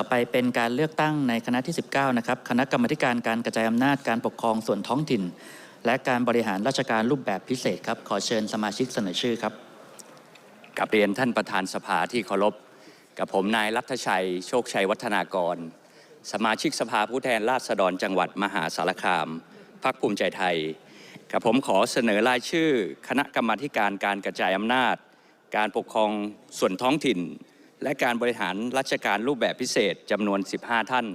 ต่อไปเป็นการเลือกตั้งในคณะที่ 19 นะครับ คณะกรรมการการกระจายอำนาจการปกครองส่วนท้องถิ่น และการบริหารราชการรูปแบบพิเศษครับ ขอเชิญสมาชิกเสนอชื่อครับกับเรียนท่านประธานสภาที่เคารพ กับผมนายรัฐชัย โชคชัยวัฒนากร สมาชิกสภาผู้แทนราษฎรจังหวัดมหาสารคามพรรคภูมิใจไทย กับผมขอเสนอรายชื่อ คณะกรรมการการกระจายอำนาจ การปกครองส่วนท้องถิ่น และการบริหารราชการรูปแบบพิเศษจำนวน 15 ท่าน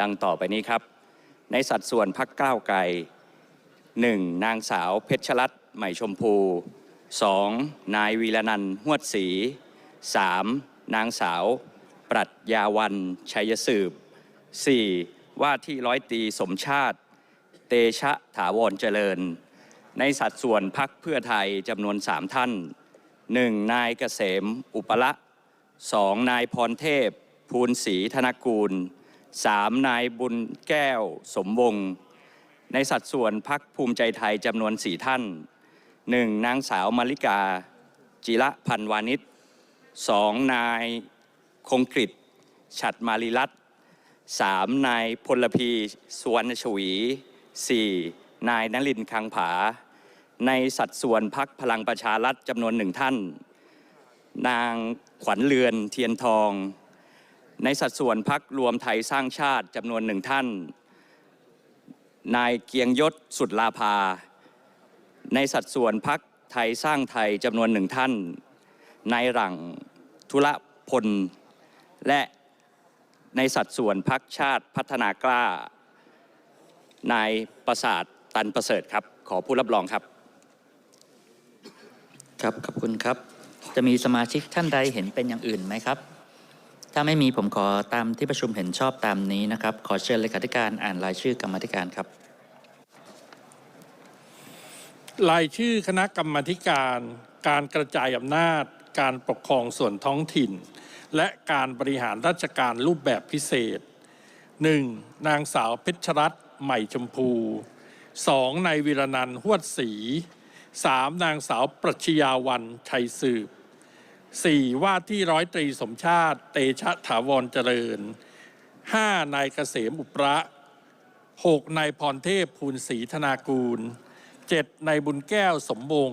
ดังต่อไปนี้ครับ ในสัดส่วนพักก้าวไกล 1. นางสาวเพชรรัตน์ใหม่ชมพู 2. นายวีรนันท์หวดศรี 3. นางสาว ปรัชญาวันชัยสืบ 4. ว่าที่ร้อยตีสมชาติ เตชะถาวรเจริญ ในสัดส่วนพักเพื่อไทยจำนวน 3 ท่าน 1. นายเกษมอุปละ 2. นายพรเทพ ภูลศรีธนกูล 3. นายบุญแก้ว สมวงศ์ในสัดส่วนพักภูมิใจไทยจำนวนสี่ท่าน 1. นางสาวมาริกา จิระพันวานิชสองนายคงกฤษฉัดมาริรัตสามนายพลพีสุวรรณชวีสี่นายนลินคังผา ในสัดส่วนพักพลังประชารัฐจำนวนหนึ่งท่าน นางขวัญเรือนเทียนทอง ในสัดส่วนพักรวมไทยสร้างชาติจำนวนหนึ่งท่าน นายเกียงยศสุดลาภา ในสัดส่วนพักไทยสร้างไทยจำนวนหนึ่งท่าน นายหลังธุระพล และในสัดส่วนพักชาติพัฒนากล้า นายประสาทตันประเสริฐครับ ขอผู้รับรองครับ ครับ ขอบคุณครับ จะมีสมาชิกท่านใดเห็นเป็นอย่างอื่นไหมครับ ถ้าไม่มีผมขอตามที่ประชุมเห็นชอบตามนี้นะครับ ขอเชิญเลขาธิการอ่านรายชื่อกรรมธิการครับ รายชื่อคณะกรรมธิการ การกระจายอำนาจ การปกครองส่วนท้องถิ่น และการบริหารราชการรูปแบบพิเศษ 1. นางสาวเพชรรัตน์ใหม่ชมพู 2. นายวีรนันท์หวดศรี 3. นางสาวปรัชญาวันชัยสืบ 4. ว่าที่ร้อยตรีสมชาติ เตชะถาวรเจริญ 5. นายเกษมอุประ 6. นายพรเทพภูลศรีธนากูล 7. นายบุญแก้วสมวง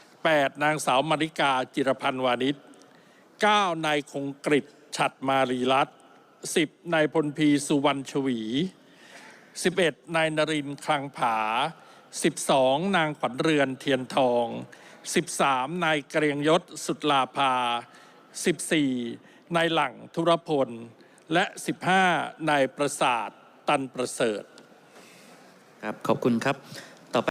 8. นางสาวมาริกาจิรพันธ์วานิช 9. นายคงกริตฉัดมารีรัตน์ 10. นายพลพีสุวรรณชวี 11. นายนรินทร์คลังผา 12. นางขวัญเรือนเทียนทอง 13. นายเกรียงยศสุดลาภา 14. นายหลังธุรพล และ 15. นายประสาทตันประเสริฐ ครับ ขอบคุณครับ